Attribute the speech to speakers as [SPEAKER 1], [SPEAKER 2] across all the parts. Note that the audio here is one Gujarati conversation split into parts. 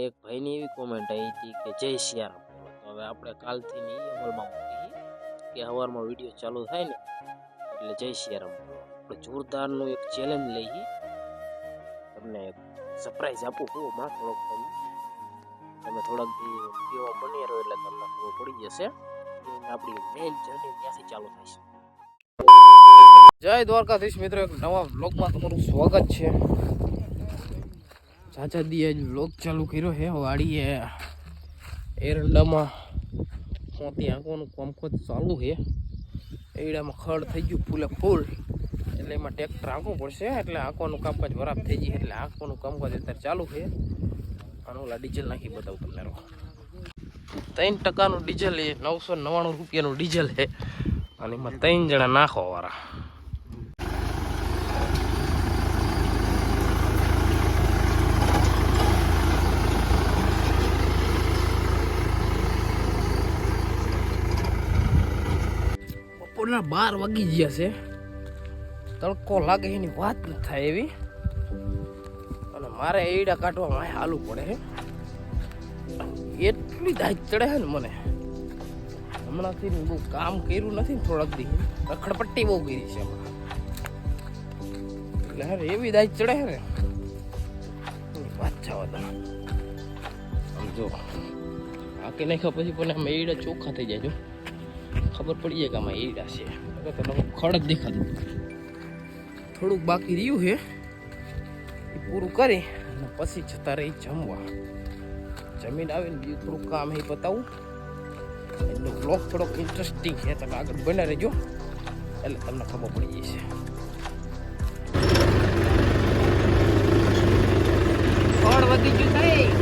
[SPEAKER 1] એક ભાઈની એવી કોમેન્ટ આવી હતી કે, જય સિયારામ. બોલો તો હવે આપણે કાલથી ની અમલમાં મૂકી કે સવારમાં વીડિયો ચાલુ થાય ને, એટલે જય સિયારામ. બોલો આપણે જોરદારનું એક ચેલેન્જ લઈએ. તમને સરપ્રાઈઝ આપું હું માં થોડોક ટાઈમ તમે થોડાક દી વીડિયો બની રહ્યો એટલે તમને ખબર પડી જશે. કે આપણી મેઇન જર્ની ત્યાંથી ચાલુ થશે જય દ્વારકાધીશ મિત્રો, એક નવા વ્લોગમાં તમારું સ્વાગત છે. ચાચા દીએ વ્લોગ ચાલુ કર્યો છે વાડીએ. એરંડામાં મોતી આંકોનું કામકાજ ચાલુ છે એડામાં ખડ થઈ ગયું ફૂલે ફૂલ. એટલે એમાં ટ્રેક્ટર આંકવું પડશે, એટલે આંકવાનું કામકાજ બરાબ થઈ ગયું એટલે આંકવાનું કામકાજ અત્યારે ચાલુ છે અને ઓલા ડીઝલ નાખી બતાવું તમને ત્રણ ટકાનું ડીઝલ એ નવસો નવ્વાણું રૂપિયાનું ડીઝલ છે અને એમાં ત્રણ જણા નાખવા વાળા બપોરના બાર વાગી ગયા છે. તડકો લાગે એની વાત ન થાય એવી. અને મારે એડા કાઢવા માં હાલું પડે છે. એટલી દાજ ચડે છે ને મને. હમણાંથી બહુ કામ કર્યું નથી ને થોડાક દી. રખડપટ્ટી બહુ કરી છે હમણાં. એટલે હારે એવી દાજ ચડે છે ને. વાત જવા દો. આમ જો. આ કે નાખ્યા પછી પણ અમે એડા ચોખ્ખા થઈ જાય ખબર પડી જાય કે આમાં એડા છે. નકર તો ખડ જ દેખાતું થોડુંક બાકી રહ્યું છે. એ પૂરું કરી અને પછી જતા રહી જમવા. જમીન આવીને બીજું થોડુંક કામ એ બતાવું. એટલો બ્લોગ થોડોક ઇન્ટરેસ્ટિંગ છે. તમે આગળ બને રહેજો. એટલે તમને ખબર પડી જશે. ફળ વધી ગયું તારે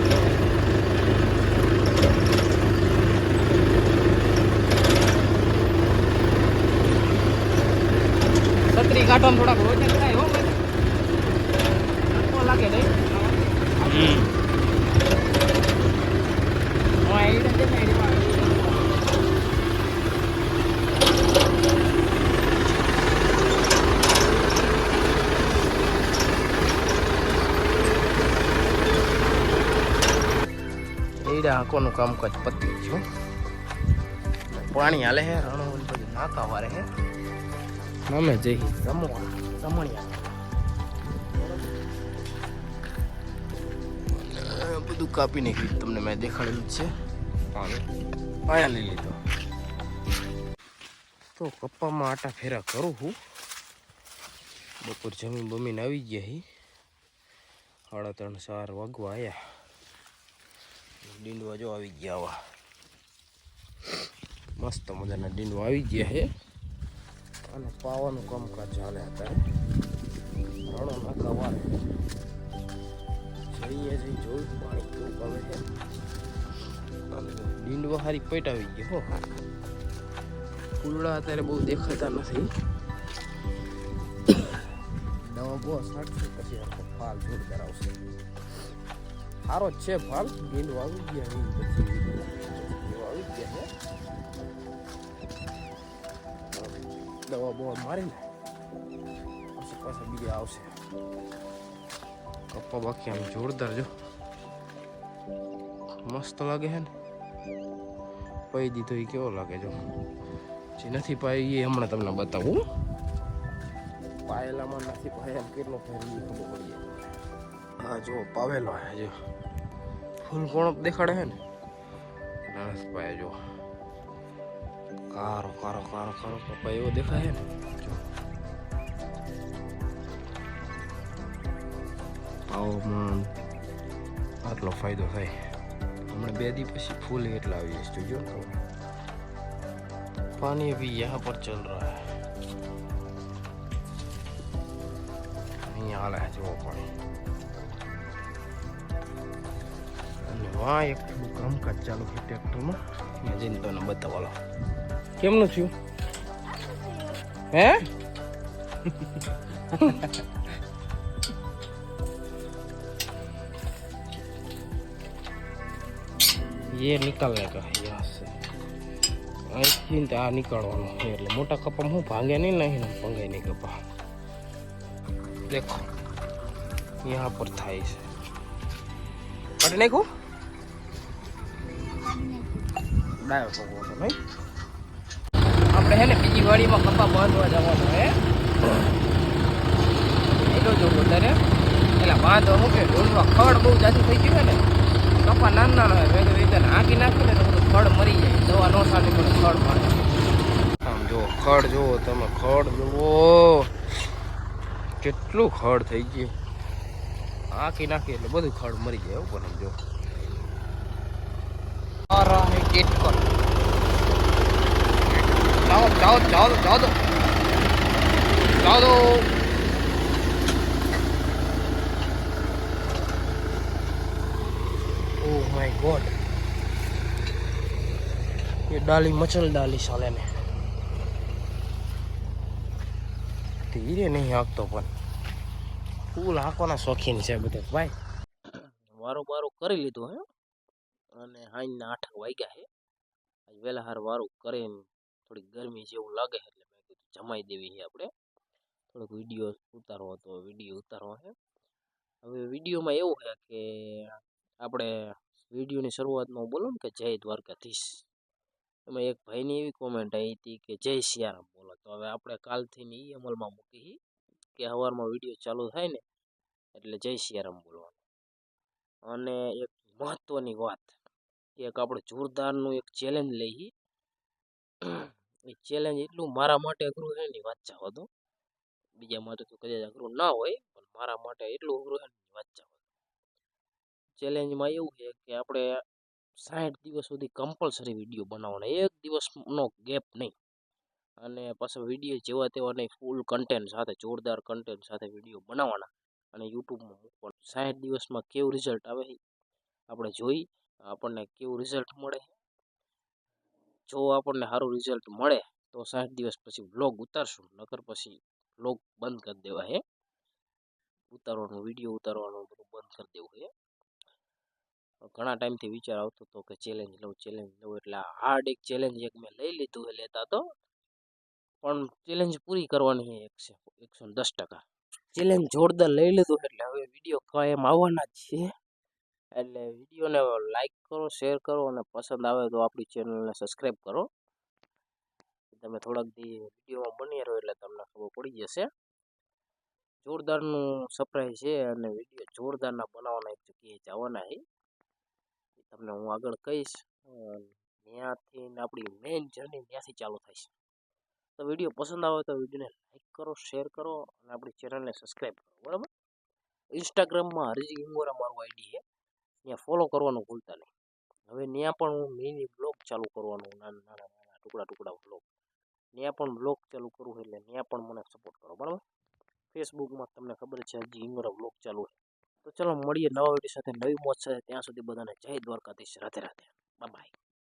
[SPEAKER 1] ને થોડાક રોટે કરાય હો લાગે નહીં છે આંકોનું કામકાજ પતી ગયું પાણી હાલે હે રણો બધું નાકા વારે હે અમે જઈ રમવા રમણિયા બધું કાપી નાખ્યું તમને મેં દેખાડેલું છે પાયા લઈ લીધો તો કપ્પામાં આટા ફેરા કરું હું બપોર જમીન બમીને આવી ગયા હી સાડા ત્રણ ચાર વાગવા આવ્યા ડીંડવા જો આવી ગયા આવા મસ્ત મજાના ડીંડવા આવી ગયા હે અને પાવાનું કામકાજ ચાલે અત્યારે. રણો નાખા વારે. જઈએ જઈ જોયું પાણી કેવું આવે છે. ડીંડવા હારી પેટ આવી ગયો, હો. ફૂલડા અત્યારે બહુ દેખાતા નથી. દવા બહુ સાટશે પછી ફાલ જોરદાર કરાવશે સારો છે ફાલ, ડીંડવા આવી ગયા પછી દવા બવા મારીને પછી પાછા બીજા આવશે. કપ્પા બાકી આમ જોરદાર જો. મસ્ત લાગે છે ને? પાઈ દીધો એ કેવો લાગે જો? જે નથી પાઈ એ હમણાં તમને બતાવું પાયેલામાં નથી પાયેલા કેટલો ફેરવી ખબર પડી હા જો પાવેલો હે જો. ફૂલ કોણ દેખાડે છે ને? નાસ પાય જો. કારો કારો કારો કારો પપ્પા એવો દેખાય છે ને જો પાવમાં આટલો ફાયદો થાય હમણાં બે દી પછી ફૂલ એટલા આવી જશે જોજો ને તમે पानी अभी यहाँ पर चल रहा है અહીં હાલે છે જુઓ પાણી અને વાં એક થોડું કામકાજ ચાલુ છે ટ્રેક્ટરમાં ત્યાં જઈને તને બતાવવાનો કેમનું થયું હે ये निकलने का है यहाँ से અહીંથી ને આ નીકળવાનું છે એટલે મોટા કપામાં હું ભાંગે નહીં નહીં ને ભંગે નહીં કપા દેખો यहाँ पर થાય છે કાઢી નાખું ડાયો છોકરો છે નહીં આપણે હે ને બીજી વાડીમાં કપા બાંધવા જવાનું હે? એટલો જો વધારે એટલે બાંધો શું કે ઢોલમાં ખડ બહુ જાજુ થઈ ગયું ને? કપા નાના નાના હોય કીધું એને આંકી નાખી ને તો ખડ મરી જાય. દવા નો સાટી પણ ખડ પાડે આમ જો ખડ જુઓ તમે, ખડ જુઓ. કેટલું ખડ થઈ ગયું. આંકી નાખી એટલે બધું ખડ મરી જાય ઉપર જો આ રહા હે ટેટકર જાઓ જાઓ જાઓ જાઓ દો જાઓ દો ओह माय गॉड ये डाली मचल डाली साले ने ધીરે નહીં હાંકતો પણ ફૂલ હાંકવાના શોખીન છે બધે ભાઈ વારો બારો કરી લીધું હે અને હાઈના આઠ વાગ્યા હે આજ વહેલા હાર વારું કરીને થોડીક ગરમી જેવું લાગે એટલે મેં કીધું જમાઈ દેવી છે આપણે. થોડોક વીડિયો ઉતારવો હતો વીડિયો ઉતારવો છે. હવે વિડીયોમાં એવું છે કે આપણે વિડીયોની શરૂઆતમાં બોલું ને કે જય દ્વારકાધીશ. એમાં એક ભાઈની એવી કોમેન્ટ આવી હતી કે જય સિયારામ બોલો. તો હવે આપણે કાલથી એ અમલમાં મૂકી કે સવારમાં વીડિયો ચાલુ થાય ને એટલે જય સિયારામ બોલવાનું. અને એક મહત્વની વાત, એક આપણે જોરદારનું એક ચેલેન્જ લઈ એ ચેલેન્જ એટલું મારા માટે અઘરું છે ને વાત જાવ તો. બીજા માટે તો કદાચ અઘરું ના હોય, પણ મારા માટે એટલું અઘરું છે ને વાત જાવ ચેલેન્જમાં એવું છે કે આપણે સાઠ દિવસ સુધી કમ્પલસરી વીડિયો બનાવવાના, એક દિવસનો ગેપ નહીં. અને પાછો વીડિયો જેવા તેવા નહીં ફૂલ કન્ટેન્ટ સાથે, જોરદાર કન્ટેન્ટ સાથે વીડિયો બનાવવાના અને યુટ્યુબમાં મૂકવાનું. સાઠ દિવસમાં કેવું રિઝલ્ટ આવે આપણે જોઈ, આપણને કેવું રિઝલ્ટ મળે જો આપણને સારું રિઝલ્ટ મળે, તો સાઠ દિવસ પછી વ્લોગ ઉતારશું. નકર પછી વ્લોગ બંધ કરી દેવા હે. ઉતારવાનું વીડિયો ઉતારવાનું બધું બંધ કરી દેવું છે ઘણા ટાઈમથી વિચાર આવતો હતો કે ચેલેન્જ લઉં ચેલેન્જ લઉં. એટલે હાર્ડ એક ચેલેન્જ એક મેં લઈ લીધું એ લેતા તો. પણ ચેલેન્જ પૂરી કરવાની છે એકસો એકસો ને દસ ટકા. ચેલેન્જ જોરદાર લઈ લીધું એટલે હવે વીડિયો કાયમ આવવાના જ છે. એટલે વિડીયોને લાઇક કરો, શેર કરો અને પસંદ આવે તો આપણી ચેનલને સબસ્ક્રાઈબ કરો. તમે થોડાક દી વિડીયોમાં બની રહો એટલે તમને ખબર પડી જશે. જોરદારનું સરપ્રાઈઝ છે અને વીડિયો જોરદારના બનાવવાના એક જગ્યાએ જવાના છે. તમને હું આગળ કહીશ. ત્યાંથી આપણી મેઇન જર્ની ત્યાંથી ચાલુ થાય છે. તો વીડિયો પસંદ આવે તો વિડીયોને લાઇક કરો, શેર કરો અને આપણી ચેનલને સબસ્ક્રાઈબ કરો. બરાબર? ઇન્સ્ટાગ્રામમાં હરિજી ગંગોરા મારું આઈડી છે. ત્યાં ફોલો કરવાનું ભૂલતા નહીં. હવે ત્યાં પણ હું મિની બ્લોગ ચાલુ કરવાનું, નાના નાના નાના, ટુકડા ટુકડા બ્લોગ ત્યાં પણ બ્લોગ ચાલુ કરવું એટલે ત્યાં પણ મને સપોર્ટ કરો, બરાબર? ફેસબુકમાં તમને ખબર છે, હજી ઇંગોરા બ્લોગ ચાલુ છે. તો ચલો મળીએ નવા વીડિયો સાથે. નવી મોજ સાથે. ત્યાં સુધી બધાને જય દ્વારકાધીશ. રાધે રાધે. બાય